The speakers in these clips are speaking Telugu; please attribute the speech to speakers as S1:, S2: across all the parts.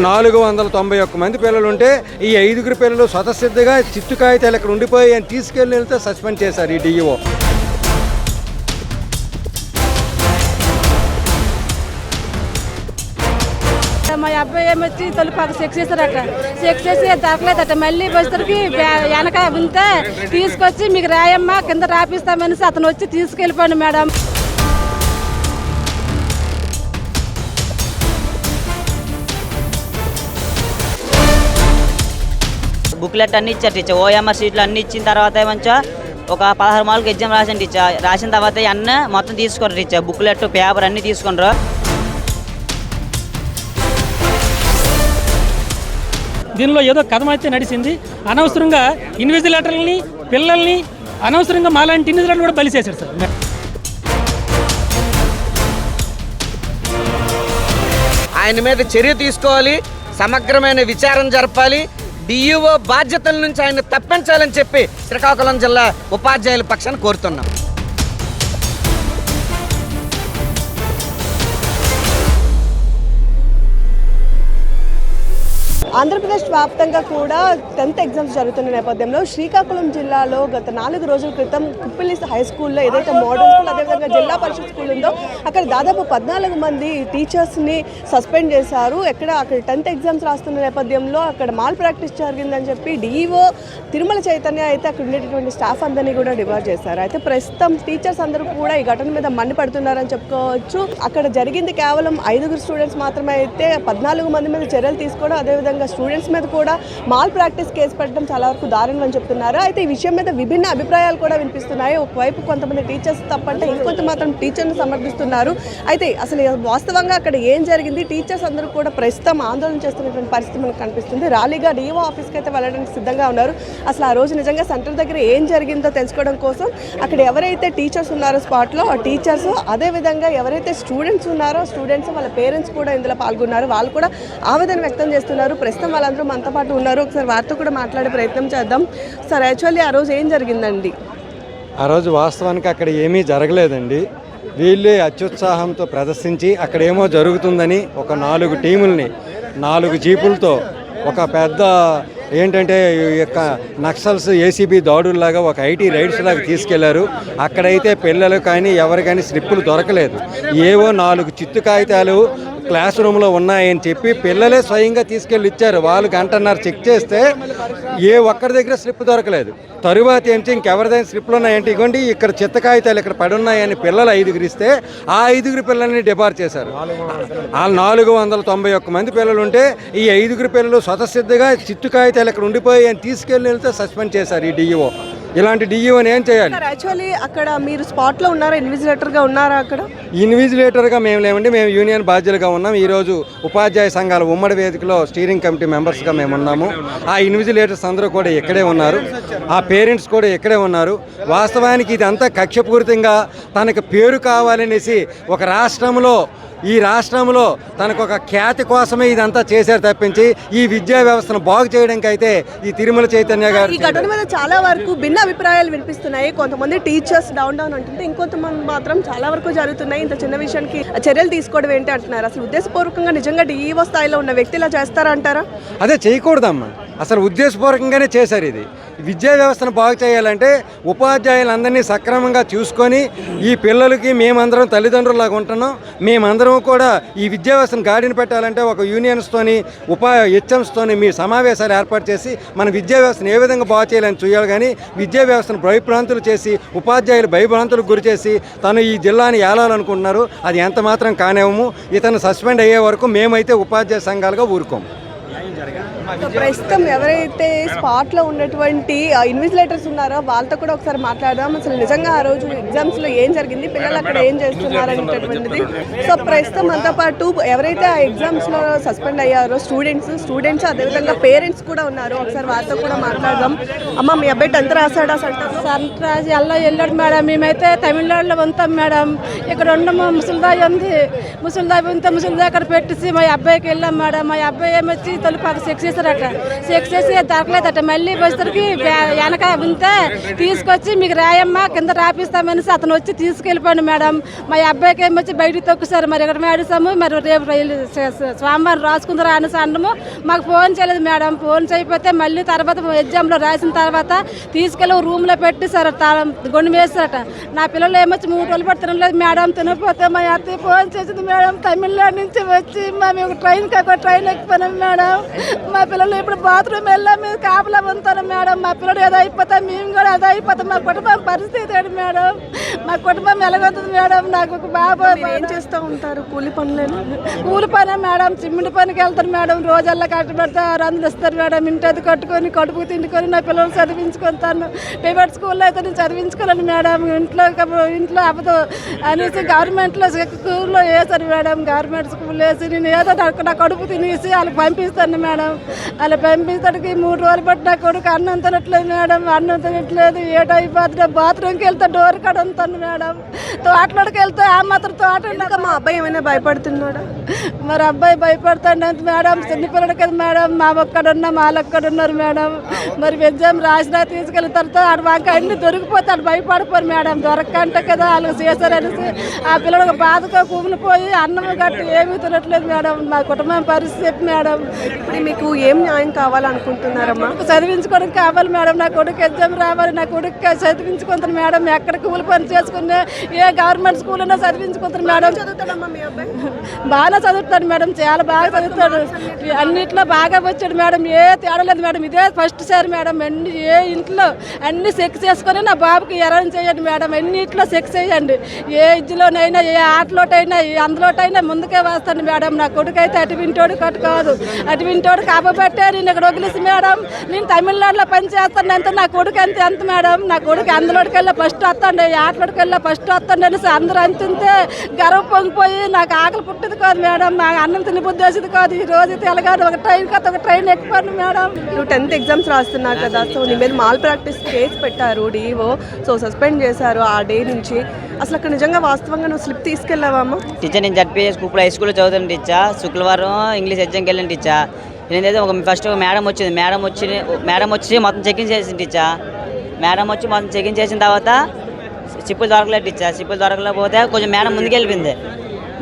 S1: నాలుగు వందల తొంభై ఒక్క మంది పిల్లలు ఉంటే ఈ ఐదుగురు పిల్లలు స్వతసిద్ధగా చిత్తు కాగితాలు ఇక్కడ ఉండిపోయి అని తీసుకెళ్ళి వెళ్తే సస్పెండ్ చేశారు ఈ డిఈఓ
S2: మా అబ్బాయి ఏమొచ్చి తొలిపాక సెక్స్ చేశారట సెక్స్ చేసి దొరకలేదట మళ్ళీ వచ్చేసరికి వెనక ఉంటే తీసుకొచ్చి మీకు రాయమ్మా కింద రాపిస్తామనేసి అతను వచ్చి తీసుకెళ్ళిపోండి మేడం.
S3: బుక్లెట్ అన్ని ఇచ్చారు టీచర్. ఓఎంఆర్ షీట్లు అన్ని ఇచ్చిన తర్వాత మంచిగా ఒక పదహారు మార్కులు ఎగ్జామ్ రాసిన టీచర్. రాసిన తర్వాత అన్నీ మొత్తం తీసుకోరు టీచర్. బుక్లెట్ పేపర్ అన్ని తీసుకున్నారు.
S4: దీనిలో ఏదో కథం అయితే నడిచింది. అనవసరంగా ఇన్విజిలేటర్లని పిల్లల్ని అనవసరంగా మాలాంటి ఇన్విజిలేటర్లు కూడా బలి చేశారు సార్.
S5: ఆయన మీద చర్య తీసుకోవాలి సమగ్రమైన విచారణ జరపాలి డిఈఓ బాధ్యతల నుంచి ఆయన తప్పించాలని చెప్పి శ్రీకాకుళం జిల్లా ఉపాధ్యాయుల పక్షాన్ని కోరుతున్నాం.
S6: ఆంధ్రప్రదేశ్ వ్యాప్తంగా కూడా టెన్త్ ఎగ్జామ్స్ జరుగుతున్న నేపథ్యంలో శ్రీకాకుళం జిల్లాలో గత నాలుగు రోజుల క్రితం కుప్పిలి హై స్కూల్లో ఏదైతే మోడల్ స్కూల్ అదేవిధంగా జిల్లా పరిషత్ స్కూల్ ఉందో అక్కడ దాదాపు పద్నాలుగు మంది టీచర్స్ని సస్పెండ్ చేశారు. ఎక్కడ అక్కడ టెన్త్ ఎగ్జామ్స్ రాస్తున్న నేపథ్యంలో అక్కడ మాల్ ప్రాక్టీస్ జరిగిందని చెప్పి డిఈఓ తిరుమల చైతన్య అయితే అక్కడ ఉండేటటువంటి స్టాఫ్ అందరినీ కూడా డిమాండ్ చేశారు. అయితే ప్రస్తుతం టీచర్స్ అందరూ కూడా ఈ ఘటన మీద మండిపడుతున్నారని చెప్పుకోవచ్చు. అక్కడ జరిగింది కేవలం ఐదుగురు స్టూడెంట్స్ మాత్రమే అయితే పద్నాలుగు మంది మీద చర్యలు తీసుకోవడం అదేవిధంగా స్టూడెంట్స్ మీద కూడా మాల్ ప్రాక్టీస్ కేసు పెట్టడం చాలా వరకు దారుణం అని చెప్తున్నారు. అయితే ఈ విషయం మీద విభిన్న అభిప్రాయాలు కూడా వినిపిస్తున్నాయి. ఒకవైపు కొంతమంది టీచర్స్ తప్పంటే ఇంకొంత మాత్రం టీచర్ని సమర్థిస్తున్నారు. అయితే అసలు వాస్తవంగా అక్కడ ఏం జరిగింది? టీచర్స్ అందరూ కూడా ప్రస్తుతం ఆందోళన చేస్తున్నటువంటి పరిస్థితి మనకు కనిపిస్తుంది. ర్యాలీగా డిఓ ఆఫీస్కి అయితే వెళ్ళడానికి సిద్ధంగా ఉన్నారు. అసలు ఆ రోజు నిజంగా సెంటర్ దగ్గర ఏం జరిగిందో తెలుసుకోవడం కోసం అక్కడ ఎవరైతే టీచర్స్ ఉన్నారో స్పాట్లో ఆ టీచర్స్ అదేవిధంగా ఎవరైతే స్టూడెంట్స్ ఉన్నారో స్టూడెంట్స్ వాళ్ళ పేరెంట్స్ కూడా ఇందులో పాల్గొన్నారు. వాళ్ళు కూడా ఆవేదన వ్యక్తం చేస్తున్నారు. ప్రస్తుతం వాళ్ళందరూ మనతో పాటు ఉన్నారు. ఒకసారి వారితో కూడా మాట్లాడే ప్రయత్నం చేద్దాం. సార్ యాక్చువల్లీ ఆ రోజు ఏం జరిగిందండి?
S1: ఆ రోజు వాస్తవానికి అక్కడ ఏమీ జరగలేదండి. వీళ్ళే అత్యుత్సాహంతో ప్రదర్శించి అక్కడ ఏమో జరుగుతుందని ఒక నాలుగు టీముల్ని నాలుగు జీపులతో ఒక పెద్ద ఏంటంటే ఈ యొక్క నక్సల్స్ ఏసీబీ దాడుల్లాగా ఒక ఐటీ రైడ్స్ లాగా తీసుకెళ్ళారు. అక్కడైతే పిల్లలు కానీ ఎవరు కానీ స్లిప్పులు దొరకలేదు. ఏవో నాలుగు చిత్తు కాగితాలు క్లాస్ రూమ్లో ఉన్నాయని చెప్పి పిల్లలే స్వయంగా తీసుకెళ్ళి ఇచ్చారు. వాళ్ళు గంటన్నర చెక్ చేస్తే ఏ ఒక్కరి దగ్గర స్లిప్ దొరకలేదు. తరువాత ఏంటి ఇంకెవరిదైనా స్లిప్లు ఉన్నాయంటే ఇగోండి ఇక్కడ చిత్త కాగితాలు ఇక్కడ పడి ఉన్నాయని పిల్లలు ఐదుగురు ఇస్తే ఆ ఐదుగురు పిల్లల్ని డిపార్ చేశారు. ఆ నాలుగు వందల తొంభై ఒక్క మంది పిల్లలు ఉంటే ఈ ఐదుగురు పిల్లలు స్వతసిద్ధగా చిత్తు కాగితాలు ఇక్కడ ఉండిపోయి అని తీసుకెళ్ళి వెళ్తే సస్పెండ్ చేశారు ఈ డిఈఓ ఇలాంటి డిఈఓని ఏం చేయాలి?
S6: సార్ యాక్చువల్లీ అక్కడ మీరు స్పాట్లో ఉన్నారా? ఇన్విజిలేటర్గా ఉన్నారా అక్కడ?
S1: ఇన్విజిలేటర్గా మేము లేమండి. మేము యూనియన్ బాధ్యులుగా ఉన్నాం. ఈరోజు ఉపాధ్యాయ సంఘాల ఉమ్మడి వేదికలో స్టీరింగ్ కమిటీ మెంబర్స్గా మేము ఉన్నాము. ఆ ఇన్విజిలేటర్స్ అందరూ కూడా ఇక్కడే ఉన్నారు. ఆ పేరెంట్స్ కూడా ఇక్కడే ఉన్నారు. వాస్తవానికి ఇదంతా కక్షపూరితంగా తనకు పేరు కావాలనేసి ఒక రాష్ట్రంలో ఈ రాష్ట్రంలో తనకు ఒక ఖ్యాతి కోసమే ఇదంతా చేశారు తప్పించి ఈ విద్యా వ్యవస్థను బాగు చేయడానికి అయితే ఈ తిరుమల చైతన్య గారు
S6: ఈ ఘటన మీద చాలా వరకు భిన్న అభిప్రాయాలు వినిపిస్తున్నాయి. కొంతమంది టీచర్స్ డౌన్ డౌన్ అంటుంటే ఇంకొంతమంది మాత్రం చాలా వరకు జరుగుతున్నాయి. ఇంత చిన్న విషయానికి చర్యలు తీసుకోవడం ఏంటి అంటున్నారు. అసలు ఉద్దేశపూర్వకంగా నిజంగా డిఈఓ స్థాయిలో ఉన్న వ్యక్తి ఇలా చేస్తారంటారా?
S1: అదే చేయకూడదమ్మా. అసలు ఉద్దేశపూర్వకంగానే చేశారు ఇది. విద్యా వ్యవస్థను బాగు చేయాలంటే ఉపాధ్యాయులందరినీ సక్రమంగా చూసుకొని ఈ పిల్లలకి మేమందరం తల్లిదండ్రులాగా ఉంటున్నాం. మేమందరం కూడా ఈ విద్యా వ్యవస్థను గాడిని పెట్టాలంటే ఒక యూనియన్స్తోని ఉపా హెచ్ఎంస్తోని మీ సమావేశాలు ఏర్పాటు చేసి మన విద్యా వ్యవస్థను ఏ విధంగా బాగు చేయాలని చూయాలి కానీ విద్యా వ్యవస్థను భయభ్రాంతులు చేసి ఉపాధ్యాయులు భయభ్రాంతులకు గురి చేసి తను ఈ జిల్లాని ఏలాలనుకుంటున్నారు. అది ఎంత మాత్రం కానివ్వము. ఇతను సస్పెండ్ అయ్యే వరకు మేమైతే ఉపాధ్యాయ సంఘాలుగా ఊరుకోము.
S6: ప్రస్తుతం ఎవరైతే స్పాట్లో ఉన్నటువంటి ఇన్విజిలేటర్స్ ఉన్నారో వాళ్ళతో కూడా ఒకసారి మాట్లాడదాం. అసలు నిజంగా ఆ రోజు ఎగ్జామ్స్లో ఏం జరిగింది? పిల్లలు అక్కడ ఏం చేస్తున్నారు అనేటటువంటిది సో ప్రస్తుతం మనతో పాటు ఎవరైతే ఆ ఎగ్జామ్స్లో సస్పెండ్ అయ్యారో స్టూడెంట్స్ స్టూడెంట్స్ అదేవిధంగా పేరెంట్స్ కూడా ఉన్నారు. ఒకసారి వాళ్ళతో కూడా మాట్లాడదాం. అమ్మ మీ అబ్బాయి టెన్త్ రాశాడా? సెంటర్
S2: సంక్రాంతి అలా వెళ్ళాడు మేడం. మేమైతే తమిళనాడులో ఉంటాం మేడం. ఇక్కడ ఉన్న మా ముసలిదాయి ఉంది. ముసలిదాయి ఉంటే ముసలిదాయి అక్కడ పెట్టేసి మా అబ్బాయికి వెళ్ళాం మేడం. మా అబ్బాయి ఏమొచ్చి తొలిపాక సెక్స్ చేశారట చెక్ చేసి దొరకలేదట మళ్ళీ వచ్చేసరికి వెనక ఉంటే తీసుకొచ్చి మీకు రాయమ్మా కింద రాపిస్తామనేసి అతను వచ్చి తీసుకెళ్ళిపోండి మేడం. మా అబ్బాయికి ఏమొచ్చి వచ్చి బయటికి తొక్కుసారు మరి ఇక్కడ మేడసాము మరి రేపు రైలు స- స్వామివారం రాసుకుందరా అనేసి అనడము మాకు ఫోన్ చేయలేదు మేడం. ఫోన్ చేయకపోతే మళ్ళీ తర్వాత ఎగ్జామ్లో రాసిన తర్వాత తీసుకెళ్ళి రూమ్లో పెట్టి సార్ గొండు వేస్తారట నా పిల్లలు ఏమొచ్చి మూడు రోజులు పట్టి తినలేదు మేడం. తినకపోతే మా అత్తయ్య ఫోన్ చేసింది మేడం. తమిళనాడు నుంచి వచ్చి మా మేము ట్రైన్ కాక ట్రైన్ ఎక్కిపోయినాం మేడం. మా పిల్లలు ఇప్పుడు బాత్రూమ్ వెళ్ళాం మీరు కాపలా ఉంటారు మేడం. మా పిల్లలు ఏదో అయిపోతా మేము కూడా ఏదో అయిపోతాం. మా కుటుంబం పరిస్థితి ఏంటి మేడం? మా కుటుంబం ఎలాగవుతుంది మేడం? నాకు ఒక బాబు
S6: ఏం చేస్తూ ఉంటారు? కూలి పనులేనా
S2: కూలి పని మేడం. చిమ్మిడి పనికి వెళ్తారు మేడం. రోజల్లా కట్టి పెడితే ఆరు వందలు ఇస్తారు మేడం. ఇంటి అది కట్టుకొని కడుపు తిండుకొని నా పిల్లలు చదివించుకుంటాను ప్రైవేట్ స్కూల్లో అయితే నేను చదివించుకోలేను మేడం. ఇంట్లో ఇంట్లో అవ్వదు అనేసి గవర్నమెంట్లో స్కూల్లో వేసారు మేడం. గవర్నమెంట్ స్కూల్ వేసి నేను ఏదో నా కడుపు తినేసి వాళ్ళకి పంపిస్తాను మేడం. అలా పంపిస్తానికి మూడు రోజులు బట్టి నా కొడుకు అన్నం తినట్లేదు మేడం అన్నం తినట్లేదు ఏటైపోతుంది బాత్రూమ్కి వెళ్తే డోర్ కాడ ఉంటాను మేడం. తోటలోకి వెళ్తే ఆ మాత్రం తోట
S6: మా అబ్బాయి ఏమైనా భయపడుతున్నాడా
S2: మరి అబ్బాయి భయపడతాడు అంత మేడం చిన్నపిల్లడు కదా మేడం మా ఒక్కడున్నా వాళ్ళొక్కడ ఉన్నారు మేడం. మరి ఎగ్జామ్ రాసినా తీసుకెళ్ళిన తర్వాత ఆడ మాకు అన్ని దొరికిపోతాడు భయపడిపోరు మేడం. దొరకంటే కదా వాళ్ళు చేశారనేసి ఆ పిల్లడు ఒక బాధతో కుమిలిపోయి అన్నం గట్టి ఏమీ తినట్లేదు మేడం. మా కుటుంబం పరిస్థితి మేడం.
S6: ఇప్పుడు మీకు ఏం న్యాయం కావాలనుకుంటున్నారమ్మా?
S2: చదివించుకోవడం కావాలి మేడం. నా కొడుకు ఎగ్జామ్ రావాలి. నా కొడుకు చదివించుకుంటాను మేడం. ఎక్కడ కూలి పని చేసుకుని ఏ గవర్నమెంట్ స్కూల్ అయినా చదివించుకుంటాను మేడం.
S6: చదువుతాడమ్మా మీ అబ్బాయి?
S2: బాగా చదువుతాడు మేడం. చాలా బాగా చదువుతాడు అన్నిట్లో బాగా వచ్చాడు మేడం. ఏ తేడా లేదు మేడం. ఇదే ఫస్ట్ సారి మేడం. అన్ని ఏ ఇంట్లో అన్ని చెక్ చేసుకొని నా బాబుకి ఎరం చేయండి మేడం. అన్నిట్లో చెక్ చేయండి. ఏ ఇజ్జిలోనైనా ఏ ఆటలోటైనా ఏ అందులోటైనా ముందుకే వేస్తాను మేడం. నా కొడుకు అయితే అటు వింటోడు కట్టు కాదు. అటు వింటోడు కాబట్టే నేను ఇక్కడ వదిలేసి మేడం నేను తమిళనాడులో పని చేస్తాను అంత నా కొడుకు అంతే అంత మేడం? నా కొడుకు అందులోకి వెళ్ళా ఫస్ట్ వస్తాండి ఆటలోకి వెళ్ళా ఫస్ట్ వస్తాండి అనేసి అందరూ అంతుంటే గర్వం పొంగిపోయి నాకు ఆకలి పుట్టేది కాదు మేడం నా అన్నం తిని బుద్ధి వేసేది కాదు. ఈ రోజు తెలగాదు ఒక ట్రైన్ కాదు ఒక ట్రైన్ ఎక్కిపోను మేడం.
S6: నువ్వు టెన్త్ ఎగ్జామ్స్ రాస్తున్నావు కదా సో నీ మీద మాల్ ప్రాక్టీస్ కేసు పెట్టారు డిఓ సో సస్పెండ్ చేశారు ఆ డే నుంచి. అసలు అక్కడ నిజంగా వాస్తవంగా నువ్వు స్లిప్ తీసుకెళ్ళావమ్మా
S3: టీచర్ నేను జడ్పీఎస్ ఇప్పుడు హై స్కూల్లో చదువుతాను టీచర్ శుక్రవారం ఇంగ్లీష్ ఎగ్జామ్కి వెళ్ళాను టీచర్ నేనైతే ఒక ఫస్ట్ ఒక మేడం వచ్చింది. మేడం వచ్చి మేడం వచ్చి మొత్తం చెకింగ్ చేసింది ఇచ్చా మేడం వచ్చి మొత్తం చెకింగ్ చేసిన తర్వాత చిప్పులు దొరకలేదు టీచర్. చిప్పులు దొరకలేకపోతే కొంచెం మేడం ముందుకెళ్ళిపోయింది.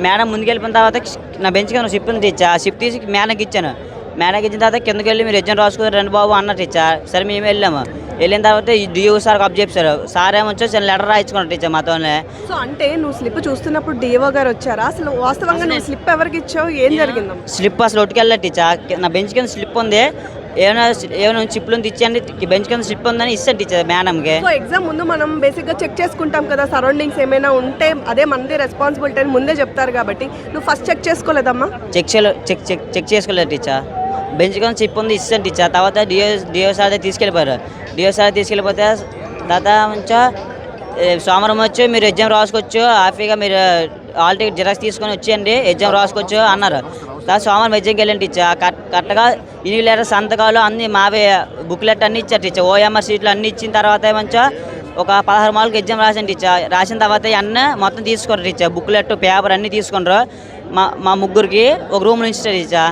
S3: మేడం ముందుకు వెళ్ళిపోయిన తర్వాత నా బెంచ్ కింద షిప్ ఉంది ఇచ్చా ఆ షిప్ తీసి మేడంకి ఇచ్చాను. మేడంకి ఇచ్చిన తర్వాత కిందకి వెళ్ళి మీరు ఎగ్జామ్ రాసుకుని రెండు బాబు అన్న టీచర్. సరే మేము వెళ్ళాము. వెళ్ళిన తర్వాత డిఓ సార్ అప్ చెప్పారు. సార్ ఏమొచ్చో? చిన్న లెటర్ రాయించుకున్నాడు టీచర్ మాతోనే.
S6: సో అంటే నువ్వు స్లిప్ చూస్తున్నప్పుడు డిఓ గారు వచ్చారా? అసలు వాస్తవంగా నువ్వు స్లిప్ ఎవరికి ఇచ్చావు? ఏం జరిగిందమ్మా
S3: స్లిప్ అసలు ఒట్టుకెళ్ళలేదు టీచర్. నా బెంచ్ కింద స్లిప్ ఉంది. ఏమైనా ఏమైనా చిప్పులు ఇచ్చేయండి. బెంచ్ కింద స్లిప్ ఉందని ఇస్తాను టీచర్ మేడంకి.
S6: సో ఎగ్జామ్ ముందు మనం బేసిక్గా చెక్ చేసుకుంటాం కదా సరౌండింగ్స్ ఏమైనా ఉంటే అదే మనది రెస్పాన్సిబిలిటీ అని ముందే చెప్తారు కాబట్టి. నువ్వు ఫస్ట్ చెక్ చేసుకోలేదమ్మా?
S3: చెక్ చేయలే చెక్ చెక్ చెక్ చేసుకోలేదు టీచర్. బెంచ్ కింద చిప్ ఉంది ఇస్తాను టీచర్. తర్వాత డియో డియో సార్ దగ్గర తీసుకెళ్ళిపోయారు. డియో సార్ తీసుకెళ్ళిపోతే తర్వాత మంచిగా సోమవారం వచ్చి మీరు ఎగ్జామ్ రాసుకోవచ్చు హ్యాపీగా మీరు ఆల్ టికెట్ జిరాక్స్ తీసుకొని వచ్చేయండి ఎగ్జామ్ రాసుకోవచ్చు అన్నారు. తర్వాత సోమవారం ఎగ్జామ్కి వెళ్ళండి టీచర్. కరెక్ట్గా ఇన్ని లెటర్ సంతకాలు అన్ని మావే బుక్లెట్ అన్ని ఇచ్చారు టీచర్. ఓఎంఆర్ సీట్లు అన్ని ఇచ్చిన తర్వాత మంచిగా ఒక పదహారు మార్కులు ఎగ్జామ్ రాసాను టీచర్. రాసిన తర్వాత అన్నీ మొత్తం తీసుకున్నారు టీచర్. బుక్లెట్ పేపర్ అన్నీ తీసుకున్నారు మా మా ముగ్గురికి ఒక రూమ్ నుంచి ఇచ్చారు టీచర్.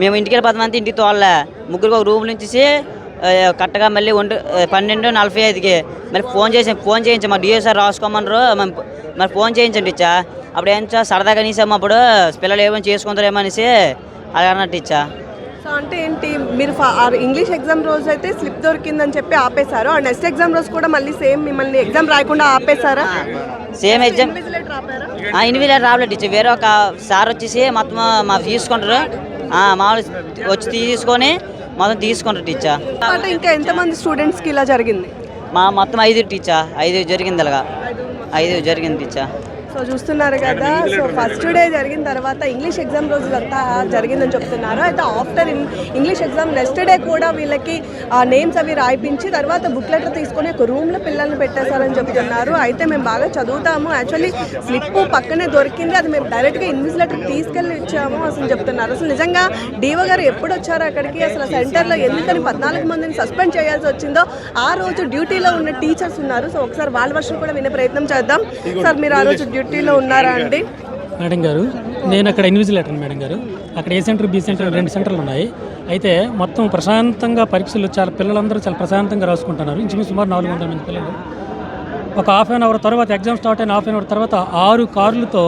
S3: మేము ఇంటికి వెళ్ళి పది ఇంటికి తోడలే ముగ్గురికి ఒక రూమ్ నుంచి కరెక్ట్గా మళ్ళీ ఒంటి పన్నెండు నలభై ఐదుకి. మరి ఫోన్ చేసి ఫోన్ చేయించాం మా డిఓ సార్ రాసుకోమన్నారు మరి ఫోన్ చేయించండి ఇచ్చా. అప్పుడు ఏం చా సరదాగా నీసాం అప్పుడు పిల్లలు ఏమైనా చేసుకుంటారేమో అనేసి అలా అన్నట్టు ఇచ్చా.
S6: సో అంటే ఏంటి మీరు ఇంగ్లీష్ ఎగ్జామ్ రోజు అయితే స్లిప్ దొరికిందని చెప్పి ఆపేశారు. ఆ నెక్స్ట్ ఎగ్జామ్ రోజు కూడా మళ్ళీ సేమ్ మిమ్మల్ని ఎగ్జామ్ రాయకుండా ఆపేశారా?
S3: సేమ్ ఎగ్జామ్
S6: ఇన్విజిలేటర్
S3: రావలేదు టీచర్. వేరే ఒక సార్ వచ్చేసి మొత్తం మా తీసుకుంటారు మామూలు వచ్చి తీసుకొని మొత్తం తీసుకుంటారు టీచర్.
S6: అంటే ఇంకా ఎంతమంది స్టూడెంట్స్కి ఇలా జరిగింది?
S3: మా మొత్తం ఐదు టీచర్ ఐదు జరిగింది అలాగా ఐదు జరిగింది టీచర్.
S6: సో చూస్తున్నారు కదా. సో ఫస్ట్ డే జరిగిన తర్వాత ఇంగ్లీష్ ఎగ్జామ్ రోజు అంతా జరిగిందని చెప్తున్నారు. అయితే after English exam next day కూడా వీళ్ళకి నేమ్స్ అవి రాయిపించి తర్వాత బుక్ లెటర్ తీసుకొని ఒక రూమ్లో పిల్లల్ని పెట్టేశారని చెప్తున్నారు. అయితే మేము బాగా చదువుతాము. యాక్చువల్లీ స్లిప్ పక్కనే దొరికింది. అది మేము డైరెక్ట్గా ఇన్విజ్ లెటర్ తీసుకెళ్ళి ఇచ్చాము అసలు చెప్తున్నారు. అసలు నిజంగా డీఓ గారు ఎప్పుడు వచ్చారు అక్కడికి? అసలు సెంటర్లో ఎందుకని పద్నాలుగు మందిని సస్పెండ్ చేయాల్సి వచ్చిందో ఆ రోజు డ్యూటీలో ఉన్న టీచర్స్ ఉన్నారు. సో ఒకసారి వాళ్ళ వర్షం కూడా వినే ప్రయత్నం చేద్దాం. సార్ మీరు ఆ రోజు పార్టీలో ఉన్నారా అండి?
S4: మేడం గారు నేను అక్కడ ఇన్విజిలేటర్ మేడం గారు. అక్కడ ఏ సెంటర్ బి సెంటర్ రెండు సెంటర్లు ఉన్నాయి. అయితే మొత్తం ప్రశాంతంగా పరీక్షలు చాలా పిల్లలందరూ చాలా ప్రశాంతంగా రాసుకుంటున్నారు. ఇంచుమించు సుమారు నాలుగు వందల మంది పిల్లలు. ఒక హాఫ్ అన్ అవర్ తర్వాత ఎగ్జామ్ స్టార్ట్ అయిన హాఫ్ అన్ అవర్ తర్వాత ఆరు కార్లతో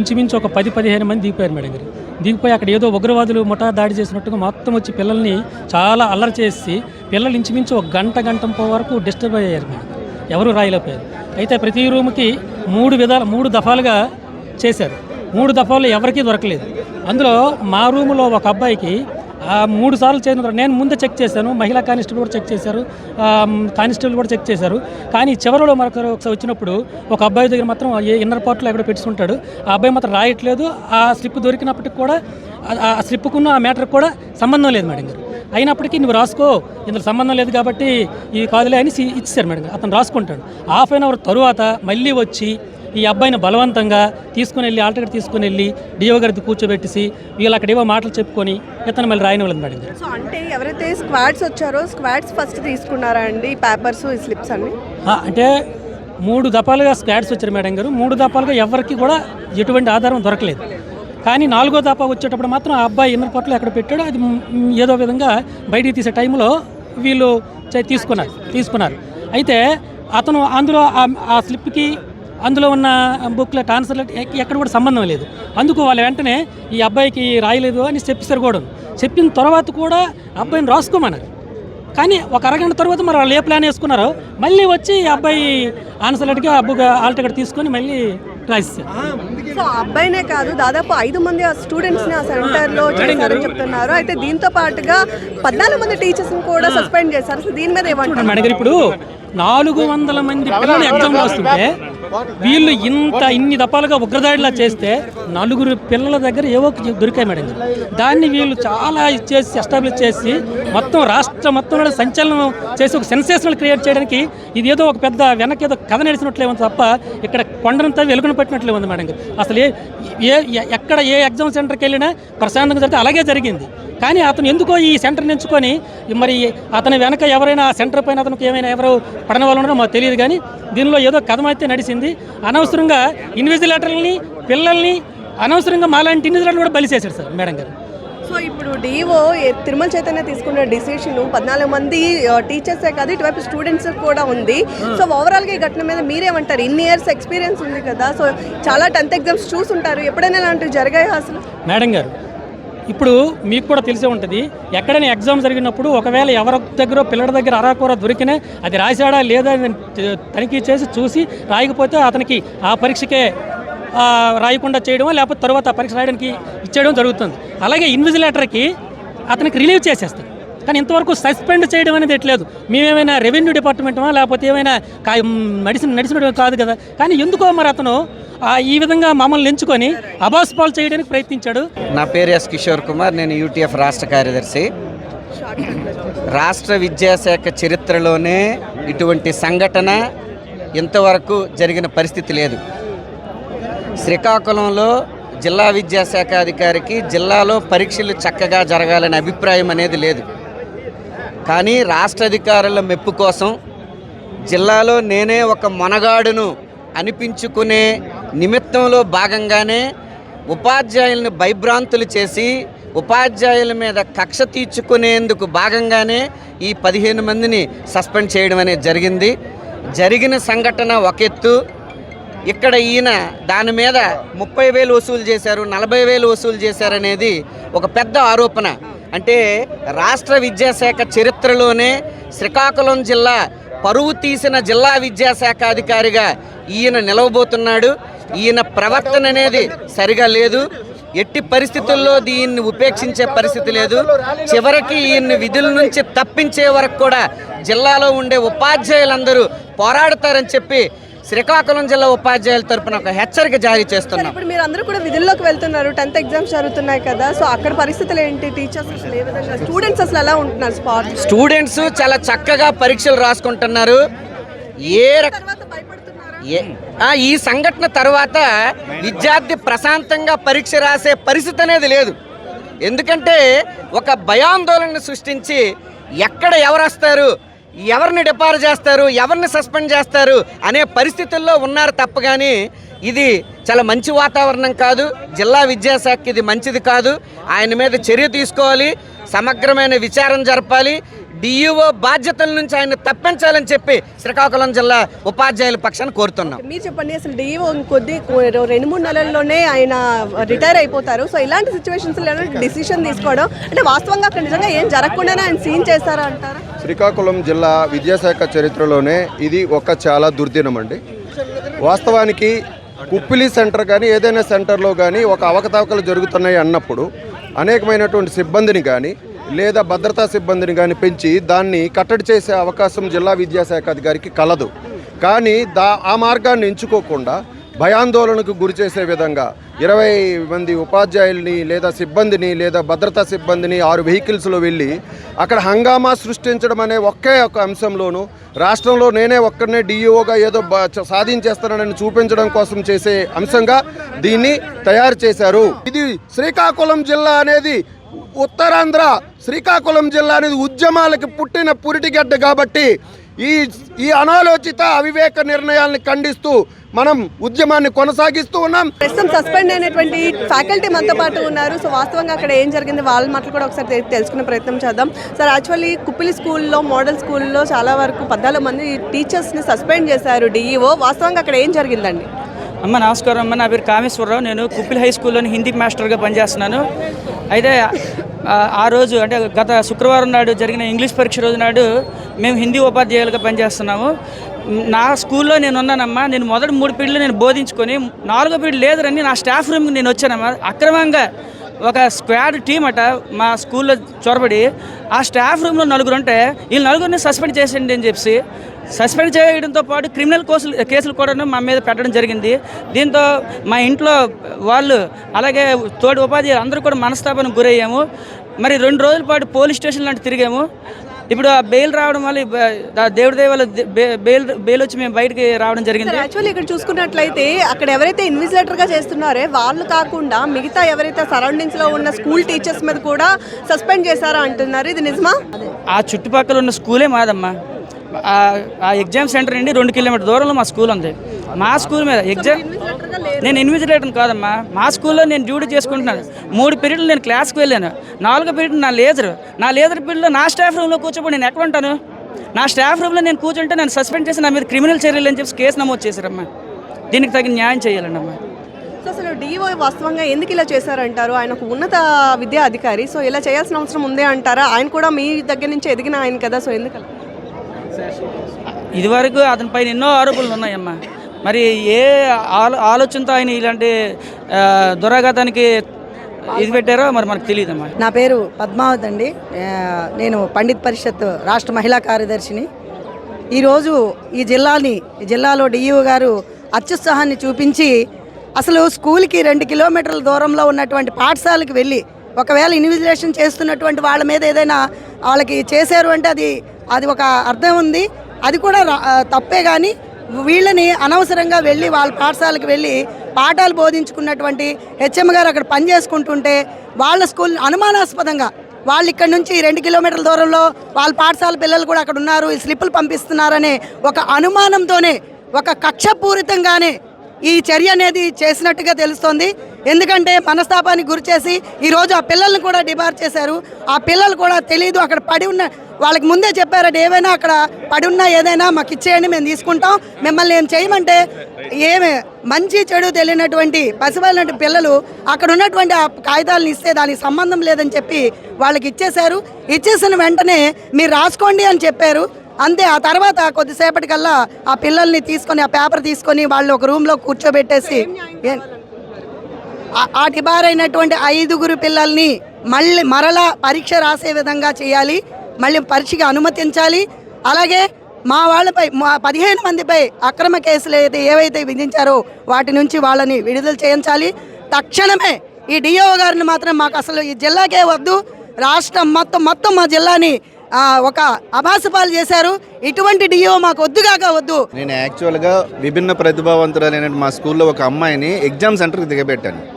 S4: ఇంచుమించు ఒక పది పదిహేను మంది దిగిపోయారు మేడం గారు. దిగిపోయి అక్కడ ఏదో ఉగ్రవాదులు ముఠా దాడి చేసినట్టుగా మొత్తం వచ్చి పిల్లల్ని చాలా అల్లరి చేసి పిల్లలు ఇంచుమించు ఒక గంట గంట వరకు డిస్టర్బ్ అయ్యారు మేడం ఎవరు రాయలేకపోయారు. అయితే ప్రతి రూమ్కి మూడు విధాలు మూడు దఫాలుగా చేశారు. మూడు దఫాలు ఎవరికీ దొరకలేదు. అందులో మా రూములో ఒక అబ్బాయికి మూడు సార్లు చేసిన నేను ముందే చెక్ చేశాను. మహిళా కానిస్టేబుల్ కూడా చెక్ చేశారు. కానిస్టేబుల్ కూడా చెక్ చేశారు. కానీ చివరిలో మరొకరు ఒకసారి వచ్చినప్పుడు ఒక అబ్బాయి దగ్గర మాత్రం ఏ ఇన్నర్ పార్ట్లో ఎక్కడ పెట్టుకుంటాడు. ఆ అబ్బాయి మాత్రం రాయట్లేదు. ఆ స్లిప్ దొరికినప్పటికి కూడా ఆ- ఆ స్లిప్కున్న ఆ మ్యాటర్ కూడా సంబంధం లేదు మేడం గారు. అయినప్పటికీ నువ్వు రాసుకో ఇందులో సంబంధం లేదు కాబట్టి ఇది కాదులే అని ఇచ్చేశారు మేడం గారు. అతను రాసుకుంటాడు. హాఫ్ అన్ అవర్ తరువాత మళ్ళీ వచ్చి ఈ అబ్బాయిని బలవంతంగా తీసుకుని వెళ్ళి ఆల్టగర్ తీసుకుని వెళ్ళి డిఓ గారికి కూర్చోబెట్టేసి వీళ్ళు అక్కడ ఏవో మాటలు చెప్పుకొని ఇతను మళ్ళీ రాయనివ్వలేదు మేడం గారు.
S6: సో అంటే ఎవరైతే స్క్వాడ్స్ వచ్చారో స్క్వాడ్స్ ఫస్ట్ తీసుకున్నారా అండి పేపర్స్ ఈ స్లిప్స్ అన్ని?
S4: అంటే మూడు దఫాలుగా స్క్వాడ్స్ వచ్చారు మేడం గారు. మూడు దఫాలుగా ఎవరికి కూడా ఎటువంటి ఆధారం దొరకలేదు. కానీ నాలుగో దాపా వచ్చేటప్పుడు మాత్రం ఆ అబ్బాయి ఇన్నర్ పట్ల ఎక్కడ పెట్టాడో అది ఏదో విధంగా బయటికి తీసే టైంలో వీళ్ళు తీసుకున్నారు తీసుకున్నారు. అయితే అతను అందులో ఆ- స్లిప్కి అందులో ఉన్న బుక్లెట్ ఆన్సర్లెట్ ఎక్- ఎక్కడ కూడా సంబంధం లేదు. అందుకు వాళ్ళు వెంటనే ఈ అబ్బాయికి రాయలేదు అని చెప్పేసారు కూడా చెప్పిన తర్వాత కూడా అబ్బాయిని రాసుకోమన్నారు. కానీ ఒక అరగంట తర్వాత మరి వాళ్ళు ఏ ప్లాన్ వేసుకున్నారో మళ్ళీ వచ్చి ఈ అబ్బాయి ఆన్సర్లెట్గా అబ్బుగా ఆల్ టికెట్ తీసుకొని మళ్ళీ
S6: సో ఆ అబ్బాయినే కాదు దాదాపు ఐదు మంది ఆ స్టూడెంట్స్ని ఆ సెంటర్లో చేశారని చెప్తున్నారు. అయితే దీంతో పాటుగా పద్నాలుగు మంది టీచర్స్ కూడా సస్పెండ్ చేశారు. సో దీని మీద ఏమంటారు?
S4: మేడం ఇప్పుడు నాలుగు వందల మంది పిల్లలు ఎగ్జామ్ రాస్తుంటే వీళ్ళు ఇంత ఇన్ని దపాలుగా ఉగ్రదాడిలా చేస్తే నలుగురు పిల్లల దగ్గర ఏవో దొరికాయి మేడం దాన్ని వీళ్ళు చాలా చేసి ఎస్టాబ్లిష్ చేసి మొత్తం రాష్ట్ర మొత్తంలో సంచలనం చేసి ఒక సెన్సేషనల్ క్రియేట్ చేయడానికి ఇది ఏదో ఒక పెద్ద వెనక ఏదో కథ నడిచినట్లే ఉంది తప్ప ఇక్కడ కొండనంతా వెలుగున పెట్టినట్లే ఉంది మేడం అసలు ఏ ఎ- ఎక్కడ ఏ ఎగ్జామ్ సెంటర్కి వెళ్ళినా ప్రశాంతంగా జరిగితే అలాగే జరిగింది. కానీ అతను ఎందుకో ఈ సెంటర్ని ఎంచుకొని మరి అతని వెనక ఎవరైనా ఆ సెంటర్ పైన అతనికి ఏమైనా ఎవరు పడిన వాళ్ళు ఉన్నారో మాకు తెలియదు కానీ దీనిలో ఏదో కథం అయితే నడిచింది. అనవసరంగా ఇన్విజిలేటర్లని పిల్లల్ని అనవసరంగా మాలాంటి ఇన్విజిలేటర్లు కూడా బలి చేశారు సార్ మేడం గారు.
S6: సో ఇప్పుడు డిఓ తిరుమల చైతన్య తీసుకున్న డిసిషన్ పద్నాలుగు మంది టీచర్సే కాదు ఇటువైపు స్టూడెంట్స్ కూడా ఉంది. సో ఓవరాల్గా ఈ ఘటన మీద మీరేమంటారు? ఇన్ని ఇయర్స్ ఎక్స్పీరియన్స్ ఉంది కదా సో చాలా టెన్త్ ఎగ్జామ్స్ చూసుంటారు. ఎప్పుడైనా ఇలాంటివి జరిగాయి అసలు?
S4: మేడం గారు ఇప్పుడు మీకు కూడా తెలిసే ఉంటుంది ఎక్కడైనా ఎగ్జామ్ జరిగినప్పుడు ఒకవేళ ఎవరి దగ్గర పిల్లల దగ్గర అరాకూర దొరికినా అది రాశాడా లేదా అని తనిఖీ చేసి చూసి రాయకపోతే అతనికి ఆ పరీక్షకే రాయకుండా చేయడం లేకపోతే తర్వాత ఆ పరీక్ష రాయడానికి ఇచ్చేయడం జరుగుతుంది. అలాగే ఇన్విజిలేటర్కి అతనికి రిలీవ్ చేసేస్తారు. కానీ ఇంతవరకు సస్పెండ్ చేయడం అనేది ఎట్లేదు. మేమేమైనా రెవెన్యూ డిపార్ట్మెంటమా? లేకపోతే ఏమైనా మెడిసిన్ నడిచిన కాదు కదా. కానీ ఎందుకో మరి అతను ఈ విధంగా మమ్మల్ని ఎంచుకొని అబాస్ పాలు చేయడానికి ప్రయత్నించాడు.
S5: నా పేరు ఎస్ కిషోర్ కుమార్. నేను యూటీఎఫ్ రాష్ట్ర కార్యదర్శి. రాష్ట్ర విద్యాశాఖ చరిత్రలోనే ఇటువంటి సంఘటన ఇంతవరకు జరిగిన పరిస్థితి లేదు. శ్రీకాకుళంలో జిల్లా విద్యాశాఖ అధికారికి జిల్లాలో పరీక్షలు చక్కగా జరగాలనే అభిప్రాయం అనేది లేదు. కానీ రాష్ట్ర అధికారుల మెప్పు కోసం జిల్లాలో నేనే ఒక మొనగాడును అనిపించుకునే నిమిత్తంలో భాగంగానే ఉపాధ్యాయులను భయభ్రాంతులు చేసి ఉపాధ్యాయుల మీద కక్ష తీర్చుకునేందుకు భాగంగానే ఈ పదిహేను మందిని సస్పెండ్ చేయడం అనేది జరిగింది. జరిగిన సంఘటన ఒక ఎత్తు. ఇక్కడ ఈయన దాని మీద ముప్పై వేలు వసూలు చేశారు నలభై వేలు వసూలు చేశారనేది ఒక పెద్ద ఆరోపణ. అంటే రాష్ట్ర విద్యాశాఖ చరిత్రలోనే శ్రీకాకుళం జిల్లా పరువు తీసిన జిల్లా విద్యాశాఖ అధికారిగా ఈయన నిలవబోతున్నాడు. ఈయన ప్రవర్తన అనేది సరిగా లేదు. ఎట్టి పరిస్థితుల్లో దీన్ని ఉపేక్షించే పరిస్థితి లేదు. చివరికి ఈయన్ని విధుల నుంచి తప్పించే వరకు కూడా జిల్లాలో ఉండే ఉపాధ్యాయులందరూ పోరాడతారని చెప్పి శ్రీకాకుళం జిల్లా ఉపాధ్యాయుల తరపున ఒక హెచ్చరిక జారీ చేస్తున్నాం.
S6: ఇప్పుడు మీరు అందరూ కూడా విధుల్లోకి వెళ్తున్నారు టెన్త్ ఎగ్జామ్స్ జరుగుతున్నాయి కదా సో అక్కడ పరిస్థితులు ఏంటి? టీచర్స్ అసలు ఏ విధంగా స్టూడెంట్స్ అసలు ఎలా ఉంటున్నారు స్పాట్?
S5: స్టూడెంట్స్ చాలా చక్కగా పరీక్షలు రాసుకుంటున్నారు. ఏ రక ఈ సంఘటన తర్వాత విద్యార్థి ప్రశాంతంగా పరీక్ష రాసే పరిస్థితి అనేది లేదు. ఎందుకంటే ఒక భయాందోళన సృష్టించి ఎక్కడ ఎవరు వస్తారు? ఎవరిని డిపార్ చేస్తారు ఎవరిని సస్పెండ్ చేస్తారు అనే పరిస్థితుల్లో ఉన్నారు తప్ప కానీ ఇది చాలా మంచి వాతావరణం కాదు. జిల్లా విద్యాశాఖకి ఇది మంచిది కాదు. ఆయన మీద చర్య తీసుకోవాలి. సమగ్రమైన విచారం జరపాలి. డిఈఓ బాధ్యతల నుంచి ఆయన తప్పించాలని చెప్పి శ్రీకాకుళం జిల్లా ఉపాధ్యాయుల పక్షాన్ని కోరుతున్నాం.
S6: మీరు చెప్పండి అసలు డిఓ కొద్ది రెండు మూడు నెలల్లోనే ఆయన రిటైర్ అయిపోతారు. సో ఇలాంటి సిచ్యువేషన్స్ డిసిషన్ తీసుకోవడం అంటే వాస్తవంగా అక్కడ నిజంగా ఏం జరగకుండానే ఆయన సీన్ చేస్తారా అంటారా?
S7: శ్రీకాకుళం జిల్లా విద్యాశాఖ చరిత్రలోనే ఇది ఒక చాలా దుర్దినం అండి. వాస్తవానికి కుప్పిలి సెంటర్ కానీ ఏదైనా సెంటర్లో కానీ ఒక అవకతవకలు జరుగుతున్నాయి అన్నప్పుడు అనేకమైనటువంటి సిబ్బందిని కానీ లేదా భద్రతా సిబ్బందిని కానీ పెంచి దాన్ని కట్టడి చేసే అవకాశం జిల్లా విద్యాశాఖ అధికారికి కలదు. కానీ దా ఆ మార్గాన్ని ఎంచుకోకుండా భయాందోళనకు గురి చేసే విధంగా ఇరవై మంది ఉపాధ్యాయుల్ని లేదా సిబ్బందిని లేదా భద్రతా సిబ్బందిని ఆరు వెహికల్స్లో వెళ్ళి అక్కడ హంగామా సృష్టించడం అనే ఒకే ఒక అంశంలోనూ రాష్ట్రంలో నేనే ఒక్కడనే డిఈఓగా ఏదో సాధించేస్తానని చూపించడం కోసం చేసే అంశంగా దీన్ని తయారు చేశారు. ఇది శ్రీకాకుళం జిల్లా అనేది ఉత్తరాంధ్ర శ్రీకాకుళం జిల్లా అనేది ఉద్యమాలకు పుట్టిన పురిటిగడ్డ కాబట్టి ఈ ఈ అనాలోచిత అవివేక నిర్ణయాలను ఖండిస్తూ మనం ఉద్యమాన్ని కొనసాగిస్తూ ఉన్నాం.
S6: ప్రస్తుతం సస్పెండ్ అయినటువంటి ఫ్యాకల్టీ మనతో పాటు ఉన్నారు. సో వాస్తవంగా అక్కడ ఏం జరిగింది వాళ్ళ మాటలు కూడా ఒకసారి తెలుసుకునే ప్రయత్నం చేద్దాం. సార్ యాక్చువల్లీ కుప్పిలి స్కూల్లో మోడల్ స్కూల్లో చాలా వరకు పద్నాలుగు మంది టీచర్స్ని సస్పెండ్ చేశారు డిఈఓ. వాస్తవంగా అక్కడ ఏం జరిగిందండి?
S8: అమ్మ నమస్కారం అమ్మ నా పేరు కామేశ్వరరావు. నేను కుప్పిల్ హై స్కూల్లోని హిందీ మాస్టర్గా పనిచేస్తున్నాను. అయితే ఆ, రోజు అంటే గత శుక్రవారం నాడు జరిగిన ఇంగ్లీష్ పరీక్ష రోజు నాడు మేము హిందీ ఉపాధ్యాయులుగా పనిచేస్తున్నాము. నా స్కూల్లో నేను ఉన్నానమ్మా నేను మొదటి మూడు పీరియడ్లు నేను బోధించుకొని నాలుగో పీరియడ్ లేదరని నా స్టాఫ్ రూమ్కి నేను వచ్చానమ్మా. అక్రమంగా ఒక స్క్వాడ్ టీం అట మా స్కూల్లో చొరబడి ఆ స్టాఫ్ రూమ్లో నలుగురు ఉంటే వీళ్ళు నలుగురిని సస్పెండ్ చేసేయండి అని చెప్పి సస్పెండ్ చేయడంతో పాటు క్రిమినల్ కేసులు కేసులు కూడా మా మీద పెట్టడం జరిగింది. దీంతో మా ఇంట్లో వాళ్ళు అలాగే తోటి ఉపాధ్యాయులు అందరూ కూడా మనస్తాపానికి గురయ్యాము. మరి రెండు రోజుల పాటు పోలీస్ స్టేషన్ లాంటి తిరిగాము. ఇప్పుడు ఆ బెయిల్ రావడం వల్ల దేవుడి బె- బెయిల్ బెయిల్ వచ్చి మేము బయటికి రావడం జరిగింది.
S6: యాక్చువల్లీ ఇక్కడ చూసుకున్నట్లయితే అక్కడ ఎవరైతే ఇన్విజిలేటర్గా చేస్తున్నారో వాళ్ళు కాకుండా మిగతా ఎవరైతే సరౌండింగ్స్లో ఉన్న స్కూల్ టీచర్స్ మీద కూడా సస్పెండ్ చేశారా అంటున్నారు. ఇది నిజమా?
S8: ఆ చుట్టుపక్కల ఉన్న స్కూలే మాదమ్మా. ఆ- ఆ ఎగ్జామ్ సెంటర్ నుండి రెండు కిలోమీటర్ దూరంలో మా స్కూల్ ఉంది. మా స్కూల్ మీద ఎగ్జామ్ నేను ఇన్విజిలేటర్ కాదమ్మా. మా స్కూల్లో నేను డ్యూటీ చేసుకుంటున్నాను. మూడు పీరియడ్లు నేను క్లాస్కి వెళ్ళాను. నాలుగో పీరియడ్ నా లేజర్. నా లేజర్ పీరియడ్లో నా స్టాఫ్ రూమ్లో కూర్చోబడి నేను ఎక్కడ ఉంటాను? నా స్టాఫ్ రూమ్లో నేను కూర్చుంటే నేను సస్పెండ్ చేసి నా మీద క్రిమినల్ చర్యలు అని చెప్పి కేసు నమోదు చేశారమ్మా. దీనికి తగిన న్యాయం చేయాలండి అమ్మా
S6: సో అసలు డిఓ వాస్తవంగా ఎందుకు ఇలా చేశారంటారు? ఆయన ఒక ఉన్నత విద్యా అధికారి. సో ఇలా చేయాల్సిన అవసరం ఉందే అంటారా? ఆయన కూడా మీ దగ్గర నుంచి ఎదిగిన ఆయన కదా? సో ఎందుకు?
S8: ఇదివరకు అతని పైన ఎన్నో ఆరోపణలు ఉన్నాయమ్మా. మరి ఏ ఆలో ఆలోచనతో ఆయన ఇలాంటి దురాఘాతానికి ఇది పెట్టారో మరి మనకు తెలియదమ్మా.
S9: నా పేరు పద్మావతి అండి. నేను పండిత్ పరిషత్ రాష్ట్ర మహిళా కార్యదర్శిని. ఈరోజు ఈ జిల్లాని ఈ జిల్లాలో డిఈఓ గారు అత్యుత్సాహాన్ని చూపించి అసలు స్కూల్కి రెండు కిలోమీటర్ల దూరంలో ఉన్నటువంటి పాఠశాలకు వెళ్ళి ఒకవేళ ఇన్విజిలేషన్ చేస్తున్నటువంటి వాళ్ళ మీద ఏదైనా వాళ్ళకి చేశారు అంటే అది అది ఒక అర్థం ఉంది. అది కూడా తప్పే కానీ వీళ్ళని అనవసరంగా వెళ్ళి వాళ్ళ పాఠశాలకు వెళ్ళి పాఠాలు బోధించుకున్నటువంటి హెచ్ఎం గారు అక్కడ పని చేసుకుంటుంటే వాళ్ళ స్కూల్ అనుమానాస్పదంగా వాళ్ళు ఇక్కడ నుంచి రెండు కిలోమీటర్ల దూరంలో వాళ్ళ పాఠశాల పిల్లలు కూడా అక్కడ ఉన్నారు ఈ స్లిప్పులు పంపిస్తున్నారనే ఒక అనుమానంతోనే ఒక కక్షపూరితంగానే ఈ చర్య అనేది చేసినట్టుగా తెలుస్తోంది. ఎందుకంటే మనస్తాపానికి గురి చేసి ఈరోజు ఆ పిల్లల్ని కూడా డిబార్ చేశారు. ఆ పిల్లలు కూడా తెలియదు అక్కడ పడి ఉన్న వాళ్ళకి ముందే చెప్పారట ఏవైనా అక్కడ పడి ఉన్నా ఏదైనా మాకు ఇచ్చేయండి మేము తీసుకుంటాం మిమ్మల్ని ఏం చేయమంటే ఏమి మంచి చెడు తెలియనటువంటి పసివాళ్ళ పిల్లలు అక్కడ ఉన్నటువంటి ఆ కాగితాలను ఇస్తే దానికి సంబంధం లేదని చెప్పి వాళ్ళకి ఇచ్చేశారు. ఇచ్చేసిన వెంటనే మీరు రాసుకోండి అని చెప్పారు. అంతే ఆ తర్వాత కొద్దిసేపటికల్లా ఆ పిల్లల్ని తీసుకొని ఆ పేపర్ తీసుకొని వాళ్ళు ఒక రూమ్లో కూర్చోబెట్టేసి ఏ- బారైనటువంటి ఐదుగురు పిల్లల్ని మళ్ళీ మరలా పరీక్ష రాసే విధంగా చేయాలి. మళ్ళీ పరీక్షకి అనుమతించాలి. అలాగే మా వాళ్ళపై మా పదిహేను మందిపై అక్రమ కేసులు అయితే ఏవైతే విధించారో వాటి నుంచి వాళ్ళని విడుదల చేయించాలి. తక్షణమే ఈ డిఓ గారిని మాత్రం మాకు అసలు ఈ జిల్లాకే వద్దు. రాష్ట్రం మొత్తం మొత్తం మా జిల్లాని ఒక అభాసపాలు చేశారు. ఇటువంటి డిఓ మాకు వద్దుగాక వద్దు.
S10: నేను యాక్చువల్గా విభిన్న ప్రతిభావంతురాలైన మా స్కూల్లో ఒక అమ్మాయిని ఎగ్జామ్ సెంటర్కి దిగబెట్టాను.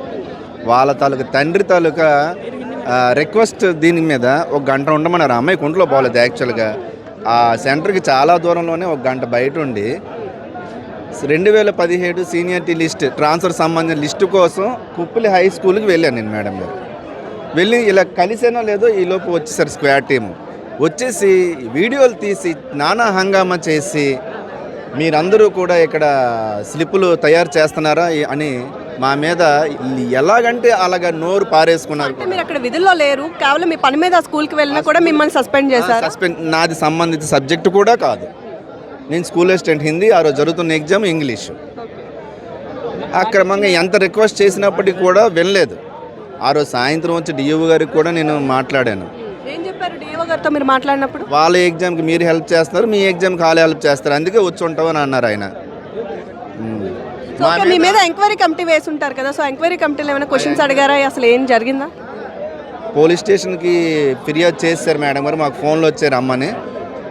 S10: వాళ్ళ తాలూకా తండ్రి తాలూకా రిక్వెస్ట్ దీని మీద ఒక గంట ఉండమన్నారు. అమ్మాయి కుంట్లో పోలేదు యాక్చువల్గా ఆ సెంటర్కి చాలా దూరంలోనే ఒక గంట బయట ఉండి రెండు వేల పదిహేడు సీనియర్టీ లిస్ట్ ట్రాన్స్ఫర్ సంబంధించిన లిస్టు కోసం కుప్పలి హై స్కూల్కి వెళ్ళాను నేను మేడం గారు. వెళ్ళి ఇలా కలిసేనో లేదో ఈ లోపు వచ్చేసారు స్క్వాడ్ టీము వచ్చేసి వీడియోలు తీసి నానా హంగామా చేసి మీరందరూ కూడా ఇక్కడ స్లిప్పులు తయారు చేస్తున్నారా అని మా మీద ఎలాగంటే అలాగ నోరు పారేసుకున్నారు
S6: అంటే మీరు అక్కడ విధుల్లో లేరు. కేవలం మీ పని మీద స్కూల్కి వెళ్ళినా కూడా మిమ్మల్ని సస్పెండ్ చేశారు?
S10: సస్పెండ్ నాది సంబంధిత సబ్జెక్టు కూడా కాదు. నేను స్కూల్ అసిస్టెంట్ హిందీ ఆ రోజు జరుగుతున్న ఎగ్జామ్ ఇంగ్లీష్. అక్రమంగా ఎంత రిక్వెస్ట్ చేసినప్పటికీ కూడా వినలేదు. ఆ రోజు సాయంత్రం వచ్చి డిఓ గారికి కూడా నేను మాట్లాడాను.
S6: ఏం చెప్పారు డిఓ గారితో మీరు మాట్లాడినప్పుడు?
S10: వాళ్ళ ఎగ్జామ్కి మీరు హెల్ప్ చేస్తున్నారు మీ ఎగ్జామ్కి వాళ్ళే హెల్ప్ చేస్తారు. అందుకే వచ్చి ఉంటామని అన్నారు ఆయన.
S6: మీ మీద ఎంక్వైరీ కమిటీ వేసి ఉంటారు కదా సో ఎంక్వైరీ కమిటీలో ఏమైనా క్వశ్చన్స్ అడిగారా? అసలు ఏం జరిగిందా?
S10: పోలీస్ స్టేషన్కి ఫిర్యాదు చేశారు మేడం గారు మాకు ఫోన్లో వచ్చారు అమ్మని.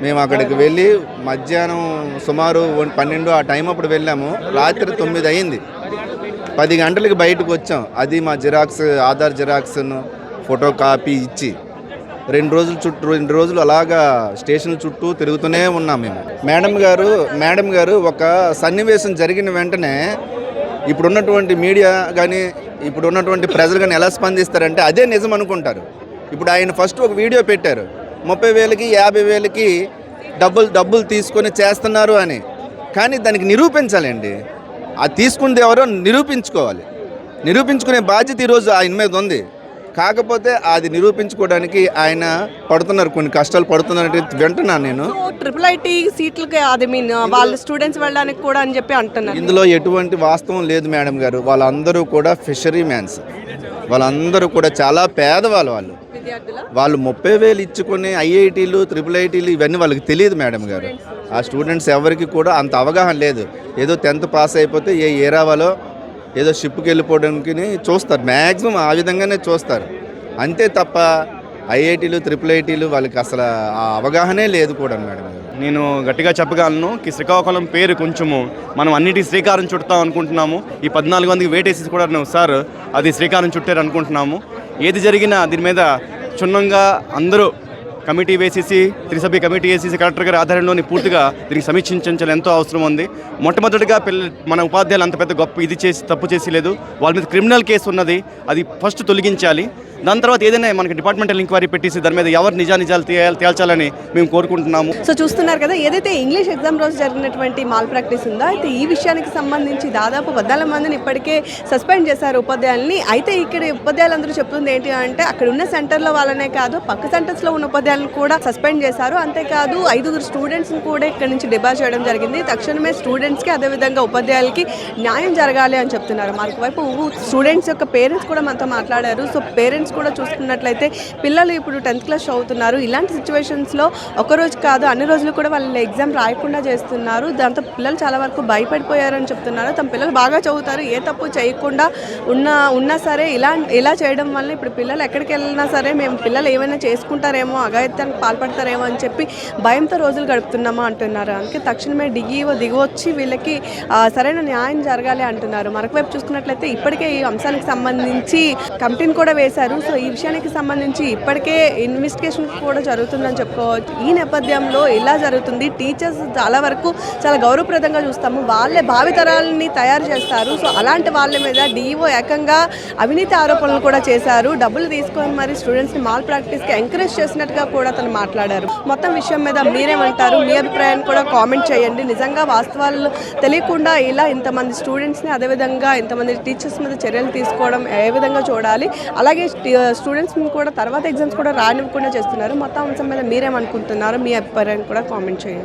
S10: మేము అక్కడికి వెళ్ళి మధ్యాహ్నం సుమారు పన్నెండు ఆ టైం అప్పుడు వెళ్ళాము. రాత్రి తొమ్మిది అయింది. పది గంటలకి బయటకు వచ్చాం. అది మా జిరాక్స్ ఆధార్ జిరాక్స్ను ఫోటో కాపీ ఇచ్చి రెండు రోజులు చుట్టూ రెండు రోజులు అలాగా స్టేషన్ చుట్టూ తిరుగుతూనే ఉన్నాం మేము. మేడం గారు మేడం గారు ఒక సన్నివేశం జరిగిన వెంటనే ఇప్పుడు ఉన్నటువంటి మీడియా కానీ ఇప్పుడు ఉన్నటువంటి ప్రజలు కానీ ఎలా స్పందిస్తారంటే అదే నిజం అనుకుంటారు. ఇప్పుడు ఆయన ఫస్ట్ ఒక వీడియో పెట్టారు. ముప్పై వేలకి యాభై వేలకి డబ్బులు డబ్బులు తీసుకొని చేస్తున్నారు అని. కానీ దానికి నిరూపించాలండి. అది తీసుకుంది ఎవరో నిరూపించుకోవాలి. నిరూపించుకునే బాధ్యత ఈరోజు ఆయన మీద ఉంది. కాకపోతే అది నిరూపించుకోవడానికి ఆయన పడుతున్నారు కొన్ని కష్టాలు పడుతున్నారంటే వింటున్నాను నేను.
S6: ట్రిపుల్ ఐటీ సీట్లకి అది మీన్ వాళ్ళ స్టూడెంట్స్ వెళ్ళడానికి కూడా అని చెప్పి అంటున్నారు.
S10: ఇందులో ఎటువంటి వాస్తవం లేదు మేడం గారు. వాళ్ళందరూ కూడా ఫిషరీ మ్యాన్స్ వాళ్ళందరూ కూడా చాలా పేదవాళ్ళు వాళ్ళు. వాళ్ళు ముప్పై వేలు ఇచ్చుకునే ఐఐటీలు త్రిపుల్ ఐటీలు ఇవన్నీ వాళ్ళకి తెలియదు మేడం గారు. ఆ స్టూడెంట్స్ ఎవరికి కూడా అంత అవగాహన లేదు. ఏదో టెన్త్ పాస్ అయిపోతే ఏ ఏ రావాలో ఏదో షిప్కి వెళ్ళిపోవడానికి చూస్తారు. మ్యాక్సిమం ఆ విధంగానే చూస్తారు. అంతే తప్ప ఐఐటీలు త్రిపుల్ ఐటీలు వాళ్ళకి అసలు ఆ అవగాహనే లేదు కూడా మేడం.
S11: నేను గట్టిగా చెప్పగలను శ్రీకాకుళం పేరు కొంచెము మనం అన్నిటి శ్రీకారం చుడతాం అనుకుంటున్నాము. ఈ పద్నాలుగు మందికి వేటేసి కూడా నువ్వు సార్ అది శ్రీకారం చుట్టారు అనుకుంటున్నాము ఏది జరిగినా దీని మీద క్షుణ్ణంగా అందరూ కమిటీ వేసేసి త్రిసభ్య కమిటీ వేసేసి కలెక్టర్ గారి ఆధ్వర్యంలోని పూర్తిగా దీనికి సమీక్షించాలి ఎంతో అవసరం ఉంది. మొట్టమొదటిగా పిల్ల మన ఉపాధ్యాయులు అంత పెద్ద గొప్ప ఇది చేసి తప్పు చేసి లేదు. వాళ్ళ మీద క్రిమినల్ కేసు ఉన్నది. అది ఫస్ట్ తొలగించాలి. దాని తర్వాత ఏదైనా మనకి డిపార్ట్మెంటల్ ఎంక్వైరీ పెట్టేసి దాని మీద ఎవరు నిజా నిజాలు తేల్చాలని మేము కోరుకుంటున్నాము.
S6: సో చూస్తున్నారు కదా ఏదైతే ఇంగ్లీష్ ఎగ్జామ్ రోజు జరిగినటువంటి మాల్ ప్రాక్టీస్ ఉందో అయితే ఈ విషయానికి సంబంధించి దాదాపు పద్నాలుగు మందిని ఇప్పటికే సస్పెండ్ చేశారు ఉపాధ్యాయుల్ని. అయితే ఇక్కడ ఉపాధ్యాయులందరూ చెప్తుంది ఏంటి అంటే అక్కడ ఉన్న సెంటర్లో వాళ్ళనే కాదు పక్క సెంటర్స్లో ఉన్న ఉపాధ్యాయులను కూడా సస్పెండ్ చేశారు. అంతేకాదు ఐదుగురు స్టూడెంట్స్ని కూడా ఇక్కడ నుంచి డిబార్ చేయడం జరిగింది. తక్షణమే స్టూడెంట్స్కి అదేవిధంగా ఉపాధ్యాయులకి న్యాయం జరగాలి అని చెప్తున్నారు. మరొకవైపు స్టూడెంట్స్ యొక్క పేరెంట్స్ కూడా మనతో మాట్లాడారు. సో పేరెంట్స్ కూడా చూసుకున్నట్లయితే పిల్లలు ఇప్పుడు టెన్త్ క్లాస్ చదువుతున్నారు. ఇలాంటి సిచ్యువేషన్స్లో ఒక రోజు కాదు అన్ని రోజులు కూడా వాళ్ళు ఎగ్జామ్ రాయకుండా చేస్తున్నారు. దాంతో పిల్లలు చాలా వరకు భయపడిపోయారని చెప్తున్నారు. తమ పిల్లలు బాగా చదువుతారు. ఏ తప్పు చేయకుండా ఉన్న ఉన్నా సరే ఇలా ఇలా చేయడం వల్ల ఇప్పుడు పిల్లలు ఎక్కడికి వెళ్ళినా సరే మేము పిల్లలు ఏమైనా చేసుకుంటారేమో అఘాయిత్యానికి పాల్పడతారేమో అని చెప్పి భయంతో రోజులు గడుపుతున్నామా అంటున్నారు. అందుకే తక్షణమే దిగి దిగొచ్చి వీళ్ళకి సరైన న్యాయం జరగాలి అంటున్నారు. మరొకవైపు చూసుకున్నట్లయితే ఇప్పటికే ఈ అంశానికి సంబంధించి కమిటీని కూడా వేశారు. సో ఈ విషయానికి సంబంధించి ఇప్పటికే ఇన్వెస్టిగేషన్ కూడా జరుగుతుందని చెప్పుకోవచ్చు. ఈ నేపథ్యంలో ఇలా జరుగుతుంది? టీచర్స్ చాలా వరకు చాలా గౌరవప్రదంగా చూస్తాము. వాళ్ళే భావితరాలని తయారు చేస్తారు. సో అలాంటి వాళ్ళ మీద డిఈఓ ఏకంగా అవినీతి ఆరోపణలు కూడా చేశారు. డబ్బులు తీసుకొని మరి స్టూడెంట్స్ని మాల్ ప్రాక్టీస్కి ఎంకరేజ్ చేసినట్టుగా కూడా తను మాట్లాడారు. మొత్తం విషయం మీద మీరేమంటారు? మీ అభిప్రాయాన్ని కూడా కామెంట్ చేయండి. నిజంగా వాస్తవాలు తెలియకుండా ఇలా ఇంతమంది స్టూడెంట్స్ని అదేవిధంగా ఇంతమంది టీచర్స్ మీద చర్యలు తీసుకోవడం ఏ విధంగా చూడాలి? అలాగే స్టూడెంట్స్ కూడా తర్వాత ఎగ్జామ్స్ కూడా రానివ్వకుండా చేస్తున్నారు. మొత్తం అంశం మీద మీరేమనుకుంటున్నారో మీ అభిప్రాయాన్ని కూడా కామెంట్ చేయండి.